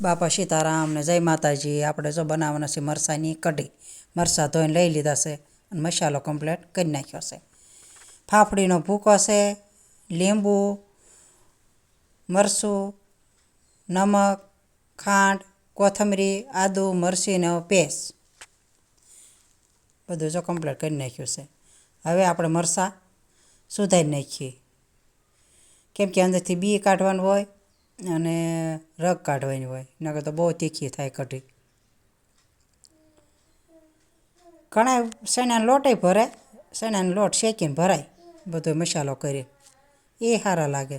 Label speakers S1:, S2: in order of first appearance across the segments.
S1: બાપા સીતારામ ને જય માતાજી, આપણે જો બનાવવાના છે મરસાની કઢી. મરસાં ધોઈને લઈ લીધા છે અને મસાલો કમ્પ્લેટ કરી નાખ્યો છે. ફાફડીનો ભૂકો છે, લીંબુ, મરચું, નમક, ખાંડ, કોથમરી, આદુ મરચીનો પેસ્ટ. બધું જો કમ્પ્લીટ કરી નાખ્યું છે. હવે આપણે મરચાં સુધારી નાખીએ. કેમ કે અંદરથી બી કાઢવાનું હોય અને રગ કાઢવાની હોય, નકર તો બહુ તીખી થાય કઢી. ઘણા ચણાનો લોટે ભરે ચણાનો લોટ શેકીને ભરાય, બધો મસાલો કરી. એ સારા લાગે.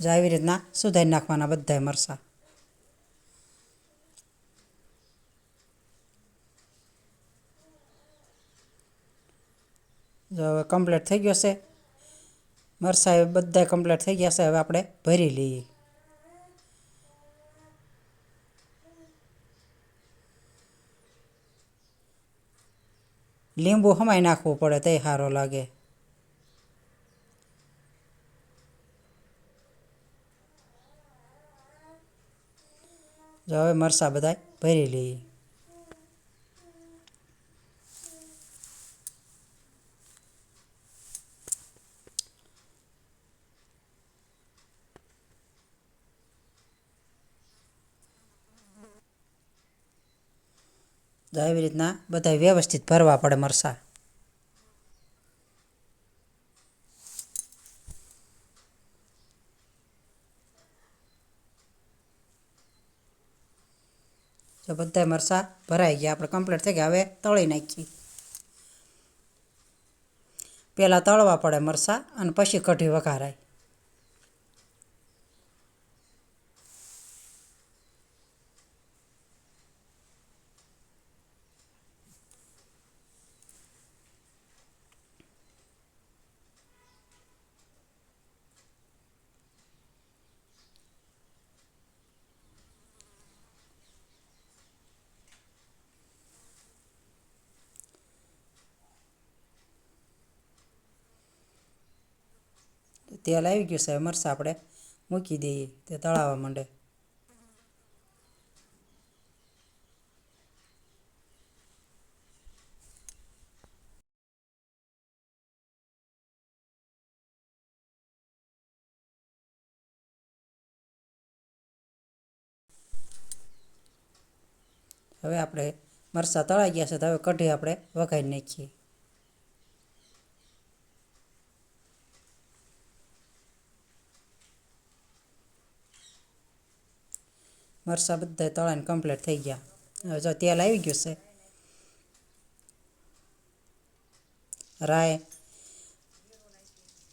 S1: જો આવી રીતના સુધારી નાખવાના બધાય મરસા. જો હવે કમ્પ્લીટ થઈ ગયો છે. મરચાં બધા કમ્પ્લીટ થઈ ગયા છે, હવે આપણે ભરી લઈએ. લીંબુ હમાઈ નાખવું પડે તે સારો લાગે. જો હવે મરચાં બધા ભરી લઈએ. તો આવી રીતના બધા વ્યવસ્થિત ભરવા પડે મરચાં જો બધા મરચાં ભરાઈ ગયા, આપણે કમ્પ્લીટ થઈ ગયા. હવે તળી નાખીએ. પહેલાં તળવા પડે મરચાં અને પછી કઢી વઘારાય. તેલ આવી ગયું છે, મરચાં આપણે મૂકી દઈએ, તે તળાવવા માંડે. હવે આપણે મરચાં તળાઈ ગયા છે, તો હવે કઢી આપણે વઘારી નાખીએ. મરચાં બધા તળાઈને કમ્પ્લીટ થઈ ગયા. હવે જો તેલ આવી ગયું છે. રાય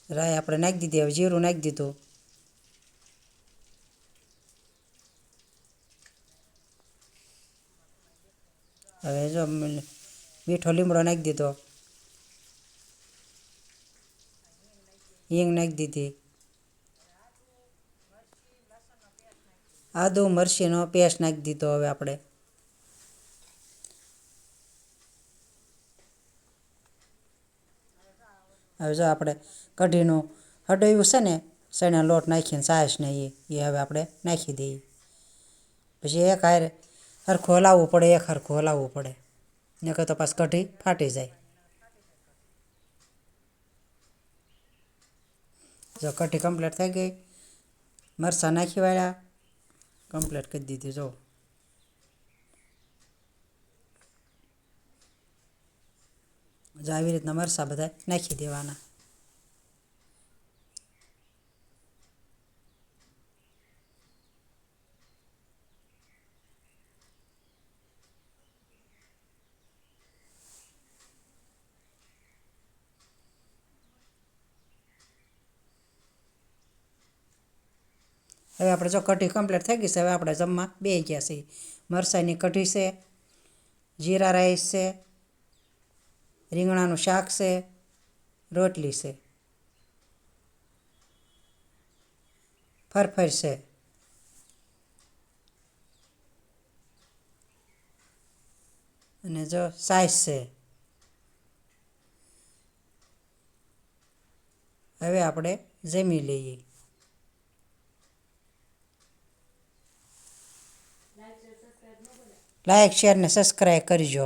S1: રાય આપણે નાખી દીધી. હવે જીરું નાખી દીધું. હવે જો મીઠો લીમડો નાખી દીધો. હિંગ નાખી દીધી. આદુ મરચીનો પેસ્ટ નાખી દીધો હવે આપણે. હવે જો આપણે કઢીનું હડવ્યું છે ને ચણા લોટ નાખીને સાસ ને એ એ હવે આપણે નાખી દઈએ. પછી એક હારે સરખું હલાવવું પડે, એક સરખું હલાવવું પડે. નકર તો પાછ કઢી ફાટી જાય. જો કઢી કમ્પ્લીટ થઈ ગઈ, મરચાં નાખી વાળ્યા. કમ્પ્લીટ કરી દીધી જો. આવી રીતના મરસા બધા નાખી દેવાના. હવે આપણે જો કઢી કમ્પ્લીટ થઈ ગઈ છે, હવે આપણે જમવા બે ગયા છીએ. મરસાઈની કઢી છે, જીરા રાઈસ છે, રીંગણાનું શાક છે, રોટલી છે. ફરફર છે. અને જો સાઈઝ છે. હવે આપણે જમી લઈએ. લાઈક શેર ને સબસ્ક્રાઈબ કરજો.